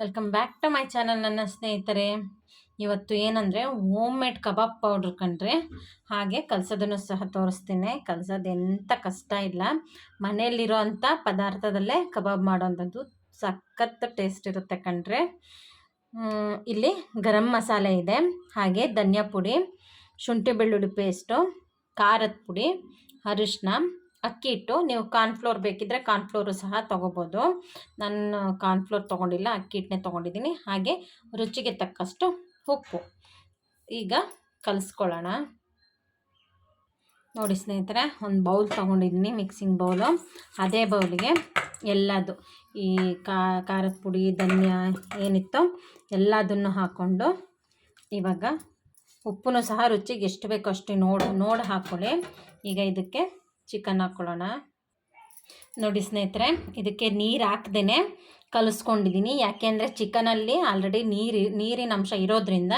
Welcome back to my channel ನನ್ನ ಸ್ನೇಹಿತರೆ. ಇವತ್ತು ಏನಂದರೆ ಹೋಮ್ ಮೇಡ್ ಕಬಾಬ್ ಪೌಡ್ರ್ ಕಂಡ್ರೆ, ಹಾಗೆ ಕಲಸೋದನ್ನು ಸಹ ತೋರಿಸ್ತೀನಿ. ಕಲಸೋದು ಎಂಥ ಕಷ್ಟ ಇಲ್ಲ. ಮನೆಯಲ್ಲಿರೋ ಅಂಥ ಪದಾರ್ಥದಲ್ಲೇ ಕಬಾಬ್ ಮಾಡೋವಂಥದ್ದು ಸಖತ್ತು ಟೇಸ್ಟ್ ಇರುತ್ತೆ ಕಂಡ್ರೆ. ಇಲ್ಲಿ ಗರಂ ಮಸಾಲೆ ಇದೆ. ಹಾಗೆ ಧನಿಯಾ ಪುಡಿ, ಶುಂಠಿ ಬೆಳ್ಳುಳ್ಳಿ ಪೇಸ್ಟು ಖಾರದ ಪುಡಿ ಅರಿಶಿನ ಅಕ್ಕಿ ಹಿಟ್ಟು ನೀವು ಕಾರ್ನ್ಫ್ಲೋರ್ ಬೇಕಿದ್ದರೆ ಕಾರ್ನ್ಫ್ಲೋರು ಸಹ ತೊಗೋಬೋದು. ನಾನು ಕಾರ್ನ್ಫ್ಲೋರ್ ತೊಗೊಂಡಿಲ್ಲ, ಅಕ್ಕಿ ಹಿಟ್ಟನ್ನೇ ತೊಗೊಂಡಿದ್ದೀನಿ. ಹಾಗೆ ರುಚಿಗೆ ತಕ್ಕಷ್ಟು ಉಪ್ಪು. ಈಗ ಕಲಿಸ್ಕೊಳ್ಳೋಣ. ನೋಡಿ ಸ್ನೇಹಿತರೆ, ಒಂದು ಬೌಲ್ ತೊಗೊಂಡಿದ್ದೀನಿ ಮಿಕ್ಸಿಂಗ್ ಬೌಲು ಅದೇ ಬೌಲಿಗೆ ಎಲ್ಲದು, ಈ ಖಾರದ ಪುಡಿ, ಧನ್ಯ, ಏನಿತ್ತೋ ಎಲ್ಲದನ್ನು ಹಾಕ್ಕೊಂಡು ಇವಾಗ ಉಪ್ಪು ಸಹ ರುಚಿಗೆ ಎಷ್ಟು ಬೇಕೋ ಅಷ್ಟು ನೋಡಿ ನೋಡಿ ಹಾಕ್ಕೊಳ್ಳಿ ಈಗ ಇದಕ್ಕೆ ಚಿಕನ್ ಹಾಕ್ಕೊಳ್ಳೋಣ ನೋಡಿ ಸ್ನೇಹಿತರೆ, ಇದಕ್ಕೆ ನೀರು ಹಾಕ್ದೇ ಕಲಿಸ್ಕೊಂಡಿದ್ದೀನಿ ಯಾಕೆಂದರೆ ಚಿಕನಲ್ಲಿ ಆಲ್ರೆಡಿ ನೀರು ನೀರಿನ ಅಂಶ ಇರೋದ್ರಿಂದ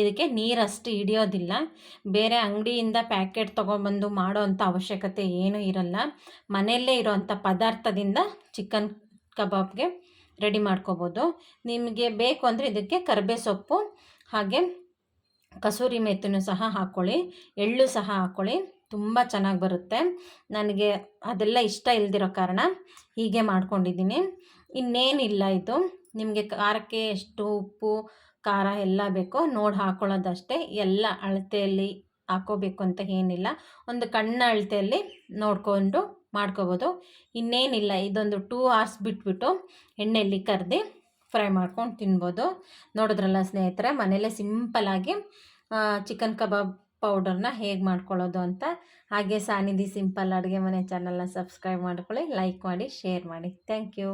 ಇದಕ್ಕೆ ನೀರಷ್ಟು ಹಿಡಿಯೋದಿಲ್ಲ. ಬೇರೆ ಅಂಗಡಿಯಿಂದ ಪ್ಯಾಕೆಟ್ ತೊಗೊಂಬಂದು ಮಾಡೋ ಅಂಥ ಅವಶ್ಯಕತೆ ಏನೂ ಇರಲ್ಲ. ಮನೆಯಲ್ಲೇ ಇರೋವಂಥ ಪದಾರ್ಥದಿಂದ ಚಿಕನ್ ಕಬಾಬ್ಗೆ ರೆಡಿ ಮಾಡ್ಕೋಬೋದು. ನಿಮಗೆ ಬೇಕು ಅಂದರೆ ಇದಕ್ಕೆ ಕರಿಬೇ ಸೊಪ್ಪು ಹಾಗೆ ಕಸೂರಿ ಮೆತ್ತನೂ ಸಹ ಹಾಕ್ಕೊಳ್ಳಿ ಎಳ್ಳು ಸಹ ಹಾಕ್ಕೊಳ್ಳಿ ತುಂಬ ಚೆನ್ನಾಗಿ ಬರುತ್ತೆ. ನನಗೆ ಅದೆಲ್ಲ ಇಷ್ಟ ಇಲ್ದಿರೋ ಕಾರಣ ಹೀಗೆ ಮಾಡ್ಕೊಂಡಿದ್ದೀನಿ. ಇನ್ನೇನಿಲ್ಲ ಇದು. ನಿಮಗೆ ಖಾರಕ್ಕೆ ಎಷ್ಟು ಉಪ್ಪು, ಖಾರ ಎಲ್ಲ ಬೇಕೋ ನೋಡಿ ಹಾಕ್ಕೊಳ್ಳೋದಷ್ಟೇ ಎಲ್ಲ ಅಳತೆಯಲ್ಲಿ ಹಾಕೋಬೇಕು ಅಂತ ಏನಿಲ್ಲ. ಒಂದು ಕಣ್ಣ ಅಳತೆಯಲ್ಲಿ ನೋಡಿಕೊಂಡು ಮಾಡ್ಕೋಬೋದು. ಇನ್ನೇನಿಲ್ಲ ಇದೊಂದು ಟೂ ಅವರ್ಸ್ ಬಿಟ್ಬಿಟ್ಟು ಎಣ್ಣೆಯಲ್ಲಿ ಕರ್ದು ಫ್ರೈ ಮಾಡ್ಕೊಂಡು ತಿನ್ಬೋದು. ನೋಡಿದ್ರಲ್ಲ ಸ್ನೇಹಿತರೆ, ಮನೇಲೇ ಸಿಂಪಲಾಗಿ ಚಿಕನ್ ಕಬಾಬ್ ಪೌಡರ್ನ ಹೇಗೆ ಮಾಡ್ಕೊಳ್ಳೋದು ಅಂತ ಹಾಗೆ ಸಾನಿಧಿ ಸಿಂಪಲ್ ಅಡುಗೆ ಮನೆ ಚಾನಲ್ನ ಸಬ್ಸ್ಕ್ರೈಬ್ ಮಾಡ್ಕೊಳ್ಳಿ, ಲೈಕ್ ಮಾಡಿ, ಶೇರ್ ಮಾಡಿ. Thank you.